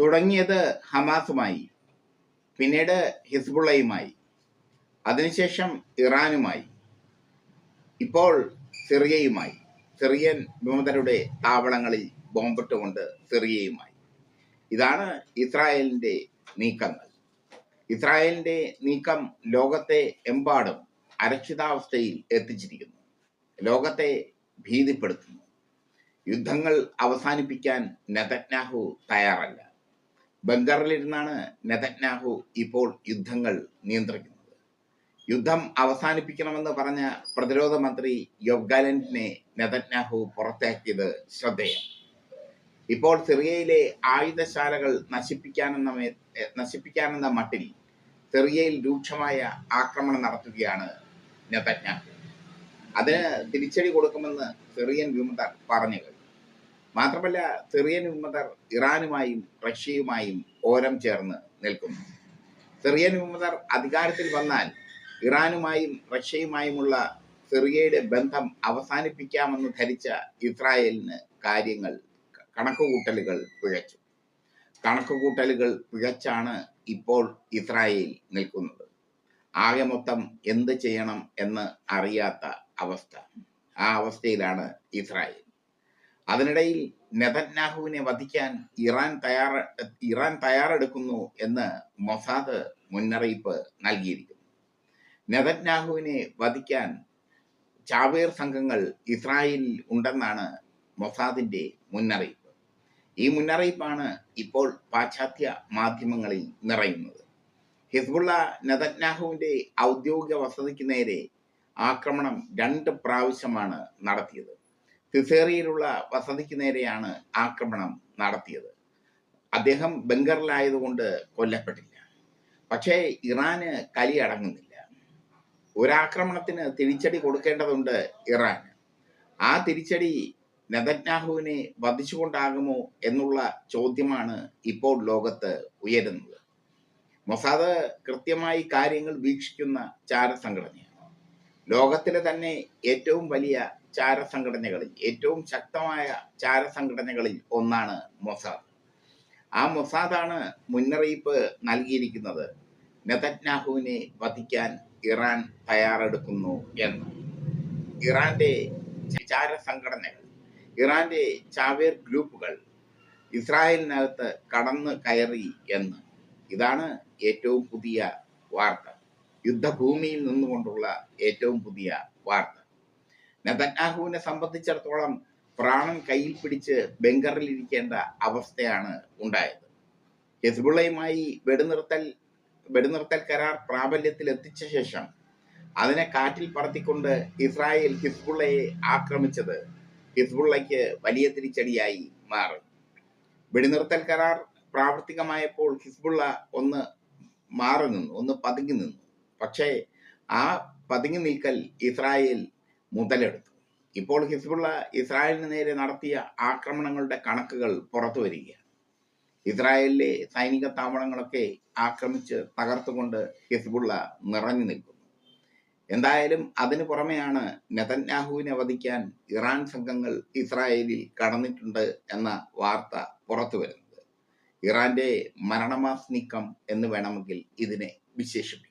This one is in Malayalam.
തുടങ്ങിയത് ഹമാസുമായി പിന്നീട് ഹിസ്ബുള്ളയുമായി അതിനുശേഷം ഇറാനുമായി ഇപ്പോൾ സിറിയയുമായി സിറിയൻ വിമതരുടെ താവളങ്ങളിൽ ബോംബിട്ടുകൊണ്ട് സിറിയയുമായി. ഇതാണ് ഇസ്രായേലിന്റെ നീക്കങ്ങൾ. ഇസ്രായേലിന്റെ നീക്കം ലോകത്തെ എമ്പാടും അരക്ഷിതാവസ്ഥയിൽ എത്തിച്ചിരിക്കുന്നു. ലോകത്തെ ഭീതിപ്പെടുത്തുന്നു. യുദ്ധങ്ങൾ അവസാനിപ്പിക്കാൻ നെതന്യാഹു തയ്യാറല്ല. ബംഗറിലിരുന്നാണ് നെതന്യാഹു ഇപ്പോൾ യുദ്ധങ്ങൾ നിയന്ത്രിക്കുന്നത്. യുദ്ധം അവസാനിപ്പിക്കണമെന്ന് പറഞ്ഞ പ്രതിരോധ മന്ത്രി യോഗാലൻഡിനെ നെതന്യാഹു പുറത്താക്കിയത് ശ്രദ്ധേയം. ഇപ്പോൾ സിറിയയിലെ ആയുധശാലകൾ നശിപ്പിക്കാനെന്ന നശിപ്പിക്കാനെന്ന മട്ടിൽ സിറിയയിൽ രൂക്ഷമായ ആക്രമണം നടത്തുകയാണ് നെതന്യാഹു. അതിന് തിരിച്ചടി കൊടുക്കുമെന്ന് സിറിയൻ വിമതർ പറഞ്ഞു മാത്രമല്ല സിറിയൻ വിമതർ ഇറാനുമായും റഷ്യയുമായും ഓരം ചേർന്ന് നിൽക്കുന്നു. സിറിയൻ വിമതർ അധികാരത്തിൽ വന്നാൽ ഇറാനുമായും റഷ്യയുമായുമുള്ള സിറിയയുടെ ബന്ധം അവസാനിപ്പിക്കാമെന്ന് ധരിച്ച ഇസ്രായേലിന് കാര്യങ്ങൾ കണക്കുകൂട്ടലുകൾ പിഴച്ചു. കണക്കുകൂട്ടലുകൾ പിഴച്ചാണ് ഇപ്പോൾ ഇസ്രായേൽ നിൽക്കുന്നത്. ആകെ മൊത്തം എന്ത് ചെയ്യണം എന്ന് അറിയാത്ത അവസ്ഥ. ആ അവസ്ഥയിലാണ് ഇസ്രായേൽ. അതിനിടയിൽ നെതന്യാഹുവിനെ വധിക്കാൻ ഇറാൻ തയ്യാറ ഇറാൻ തയ്യാറെടുക്കുന്നു എന്ന് മൊസാദ് മുന്നറിയിപ്പ് നൽകിയിരിക്കുന്നു. നെതന്യാഹുവിനെ വധിക്കാൻ ചാവേർ സംഘങ്ങൾ ഇസ്രായേലിൽ ഉണ്ടെന്നാണ് മൊസാദിന്റെ മുന്നറിയിപ്പ്. ഈ മുന്നറിയിപ്പാണ് ഇപ്പോൾ പാശ്ചാത്യ മാധ്യമങ്ങളിൽ നിറയുന്നത്. ഹിസ്ബുള്ള നെതന്യാഹുവിന്റെ ഔദ്യോഗിക വസതിക്ക് നേരെ ആക്രമണം രണ്ട് പ്രാവശ്യമാണ് നടത്തിയത്. സിസേറിയയിലുള്ള വസതിക്ക് നേരെയാണ് ആക്രമണം നടത്തിയത്. അദ്ദേഹം ബംഗറിലായതുകൊണ്ട് കൊല്ലപ്പെട്ടില്ല. പക്ഷേ ഇറാന് കലി അടങ്ങുന്നില്ല. ഒരാക്രമണത്തിന് തിരിച്ചടി കൊടുക്കേണ്ടതുണ്ട് ഇറാൻ ആ തിരിച്ചടി നെതന്യാഹുവിനെ വധിച്ചുകൊണ്ടാകുമോ എന്നുള്ള ചോദ്യമാണ് ഇപ്പോൾ ലോകത്ത് ഉയരുന്നത്. മൊസാദ് കൃത്യമായി കാര്യങ്ങൾ വീക്ഷിക്കുന്ന ചാരസംഘടനയാണ്. ലോകത്തിലെ തന്നെ ഏറ്റവും വലിയ ചാരസംഘടനകളിൽ ഏറ്റവും ശക്തമായ ചാര സംഘടനകളിൽ ഒന്നാണ് മൊസാദ്. ആ മൊസാദാണ് മുന്നറിയിപ്പ് നൽകിയിരിക്കുന്നത്. നെതന്യാഹുവിനെ വധിക്കാൻ ഇറാൻ തയ്യാറെടുക്കുന്നു എന്ന്. ഇറാന്റെ ചാര സംഘടനകൾ ഇറാന്റെ ചാവേർ ഗ്രൂപ്പുകൾ ഇസ്രായേലിനകത്ത് കടന്നു കയറി എന്ന്. ഇതാണ് ഏറ്റവും പുതിയ വാർത്ത. യുദ്ധഭൂമിയിൽ നിന്നുകൊണ്ടുള്ള ഏറ്റവും പുതിയ വാർത്ത. നെതന്യാഹുവിനെ സംബന്ധിച്ചിടത്തോളം പ്രാണൻ കയ്യിൽ പിടിച്ച് ബംഗറിലിരിക്കേണ്ട അവസ്ഥയാണ് ഉണ്ടായത്. ഹിസ്ബുള്ളയുമായി വെടിനിർത്തൽ വെടിനിർത്തൽ കരാർ പ്രാബല്യത്തിൽ എത്തിച്ച ശേഷം അതിനെ കാറ്റിൽ പറത്തിക്കൊണ്ട് ഇസ്രായേൽ ഹിസ്ബുള്ളയെ ആക്രമിച്ചത് ഹിസ്ബുള്ളയ്ക്ക് വലിയ തിരിച്ചടിയായി മാറി. വെടിനിർത്തൽ കരാർ പ്രാവർത്തികമായപ്പോൾ ഹിസ്ബുള്ള ഒന്ന് മാറി നിന്നു ഒന്ന് പതുങ്ങി നിന്നു. പക്ഷേ ആ പതുങ്ങി നിൽക്കൽ ഇസ്രായേൽ മുതലെടുത്തു. ഇപ്പോൾ ഹിസ്ബുള്ള ഇസ്രായേലിന് നേരെ നടത്തിയ ആക്രമണങ്ങളുടെ കണക്കുകൾ പുറത്തു വരികയാണ്. ഇസ്രായേലിലെ സൈനിക താവളങ്ങളൊക്കെ ആക്രമിച്ച് തകർത്തുകൊണ്ട് ഹിസ്ബുള്ള നിറഞ്ഞു നിൽക്കുന്നു. എന്തായാലും അതിനു പുറമെയാണ് നെതന്യാഹുവിനെ വധിക്കാൻ ഇറാൻ സംഘങ്ങൾ ഇസ്രായേലിൽ കടന്നിട്ടുണ്ട് എന്ന വാർത്ത പുറത്തു വരുന്നത്. ഇറാന്റെ മരണമാസ് നീക്കം എന്ന് വേണമെങ്കിൽ ഇതിനെ വിശേഷിപ്പിക്കാം.